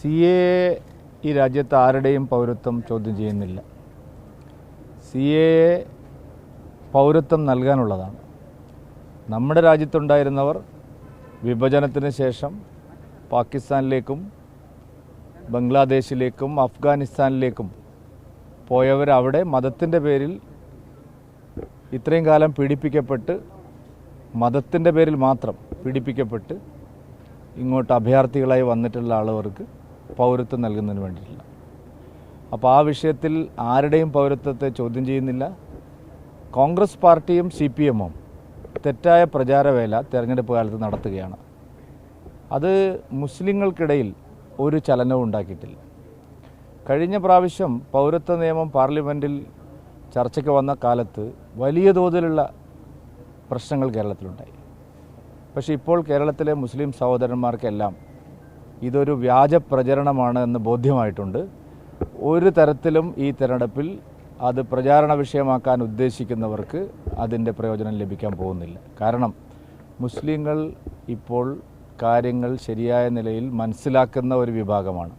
C A ഈ രാജ്യത്ത് ആരുടെയും പൗരത്വം ചോദ്യം ചെയ്യുന്നില്ല. സി എ പൗരത്വം നൽകാനുള്ളതാണ്. നമ്മുടെ രാജ്യത്തുണ്ടായിരുന്നവർ വിഭജനത്തിന് ശേഷം പാകിസ്ഥാനിലേക്കും ബംഗ്ലാദേശിലേക്കും അഫ്ഗാനിസ്ഥാനിലേക്കും പോയവർ അവിടെ മതത്തിന്റെ പേരിൽ ഇത്രയും കാലം പീഡിപ്പിക്കപ്പെട്ട് മതത്തിന്റെ പേരിൽ മാത്രം പീഡിപ്പിക്കപ്പെട്ട് ഇങ്ങോട്ട് അഭയാർത്ഥികളായി വന്നിട്ടുള്ള ആളുകൾക്ക് പൗരത്വം നൽകുന്നതിന് വേണ്ടിയിട്ടില്ല. അപ്പോൾ ആ വിഷയത്തിൽ ആരുടെയും പൗരത്വത്തെ ചോദ്യം ചെയ്യുന്നില്ല. കോൺഗ്രസ് പാർട്ടിയും സി പി എമ്മും തെറ്റായ പ്രചാരവേല തെരഞ്ഞെടുപ്പ് കാലത്ത് നടത്തുകയാണ്. അത് മുസ്ലിങ്ങൾക്കിടയിൽ ഒരു ചലനവും ഉണ്ടാക്കിയിട്ടില്ല. കഴിഞ്ഞ പ്രാവശ്യം പൗരത്വ നിയമം പാർലമെന്റിൽ ചർച്ചയ്ക്ക് വന്ന കാലത്ത് വലിയ തോതിലുള്ള പ്രശ്നങ്ങൾ കേരളത്തിലുണ്ടായി. പക്ഷേ ഇപ്പോൾ കേരളത്തിലെ മുസ്ലിം സഹോദരന്മാർക്കെല്ലാം ഇതൊരു വ്യാജ പ്രചരണമാണ് എന്ന് ബോധ്യമായിട്ടുണ്ട്. ഒരു തരത്തിലും ഈ തെരഞ്ഞെടുപ്പിൽ അത് പ്രചാരണ വിഷയമാക്കാൻ ഉദ്ദേശിക്കുന്നവർക്ക് അതിന്റെ പ്രയോജനം ലഭിക്കാൻ പോകുന്നില്ല. കാരണം മുസ്ലിങ്ങൾ ഇപ്പോൾ കാര്യങ്ങൾ ശരിയായ നിലയിൽ മനസ്സിലാക്കുന്ന ഒരു വിഭാഗമാണ്.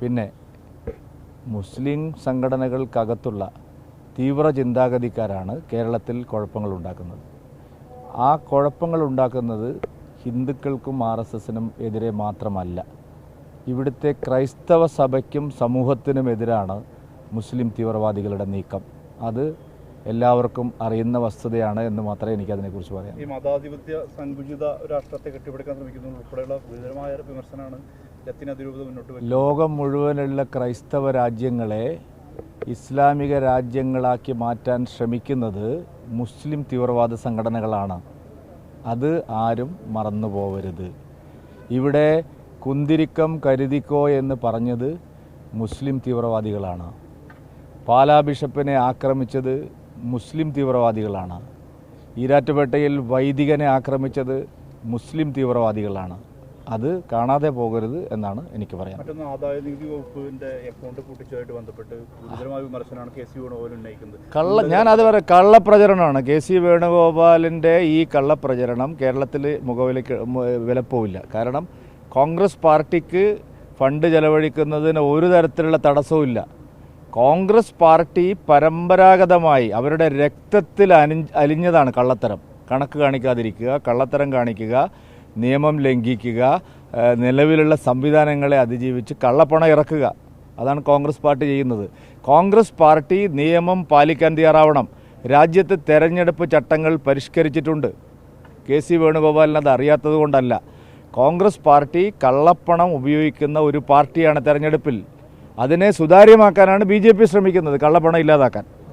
പിന്നെ മുസ്ലിം സംഘടനകൾക്കകത്തുള്ള തീവ്ര ചിന്താഗതിക്കാരാണ് കേരളത്തിൽ കുഴപ്പങ്ങൾ ഉണ്ടാക്കുന്നത്. ആ കുഴപ്പങ്ങൾ ഉണ്ടാക്കുന്നത് ഹിന്ദുക്കൾക്കും ആർ എസ് എസിനും എതിരെ മാത്രമല്ല. ഇവിടുത്തെ ക്രൈസ്തവ സഭയ്ക്കും സമൂഹത്തിനും എതിരാണ് മുസ്ലിം തീവ്രവാദികളുടെ നീക്കം. അത് എല്ലാവർക്കും അറിയുന്ന വസ്തുതയാണ് എന്ന് മാത്രമേ എനിക്ക് അതിനെക്കുറിച്ച് പറയാം ഈ മതാധിപത്യ സങ്കുചിത രാഷ്ട്രത്തെ കെട്ടിപ്പടുക്കാൻ ശ്രമിക്കുന്നു ഉൾപ്പെടെയുള്ള ഗുരുതരമായ വിമർശനമാണ് ലത്തീൻ അതിരൂപത മുന്നോട്ട് ലോകം മുഴുവനുള്ള ക്രൈസ്തവ രാജ്യങ്ങളെ ഇസ്ലാമിക രാജ്യങ്ങളാക്കി മാറ്റാൻ ശ്രമിക്കുന്നത് മുസ്ലിം തീവ്രവാദ സംഘടനകളാണ്. അത് ആരും മറന്നു പോവരുത്. ഇവിടെ കുന്തിരിക്കം കരുതിക്കോ എന്ന് പറഞ്ഞത് മുസ്ലിം തീവ്രവാദികളാണ്. പാലാ ബിഷപ്പിനെ ആക്രമിച്ചത് മുസ്ലിം തീവ്രവാദികളാണ്. ഈരാറ്റുപേട്ടയിൽ വൈദികനെ ആക്രമിച്ചത് മുസ്ലിം തീവ്രവാദികളാണ്. അത് കാണാതെ പോകരുത് എന്നാണ് എനിക്ക് പറയാൻ മറ്റൊന്ന് ആദായ നികുതി വകുപ്പിന്റെ അക്കൗണ്ട് പൂട്ടിച്ചതുമായിട്ട് ബന്ധപ്പെട്ട് ഗുരുതരമായ വിമർശനമാണ് കെ സി വേണുഗോപാൽ ഉന്നയിക്കുന്നത്. കള്ള ഞാൻ അത് പറയാം കള്ളപ്രചരണമാണ്. കെ സി വേണുഗോപാലിന്റെ ഈ കള്ളപ്രചരണം കേരളത്തിൽ മുഖവില വിലപ്പോവില്ല. കാരണം കോൺഗ്രസ് പാർട്ടിക്ക് ഫണ്ട് ചെലവഴിക്കുന്നതിന് ഒരു തരത്തിലുള്ള തടസ്സവും കോൺഗ്രസ് പാർട്ടി പരമ്പരാഗതമായി അവരുടെ രക്തത്തിൽ അനി അലിഞ്ഞതാണ് കള്ളത്തരം. കണക്ക് കാണിക്കാതിരിക്കുക കള്ളത്തരം കാണിക്കുക നിയമം ലംഘിക്കുക നിലവിലുള്ള സംവിധാനങ്ങളെ അതിജീവിച്ച് കള്ളപ്പണം ഇറക്കുക. അതാണ് കോൺഗ്രസ് പാർട്ടി ചെയ്യുന്നത്. കോൺഗ്രസ് പാർട്ടി നിയമം പാലിക്കാൻ തയ്യാറാവണം. രാജ്യത്ത് തെരഞ്ഞെടുപ്പ് ചട്ടങ്ങൾ പരിഷ്കരിച്ചിട്ടുണ്ട്. കെ സി വേണുഗോപാലിന് അറിയാത്തത് കൊണ്ടല്ല. കോൺഗ്രസ് പാർട്ടി കള്ളപ്പണം ഉപയോഗിക്കുന്ന ഒരു പാർട്ടിയാണ് തെരഞ്ഞെടുപ്പിൽ. അതിനെ സുതാര്യമാക്കാനാണ് ബി ശ്രമിക്കുന്നത് കള്ളപ്പണം ഇല്ലാതാക്കാൻ.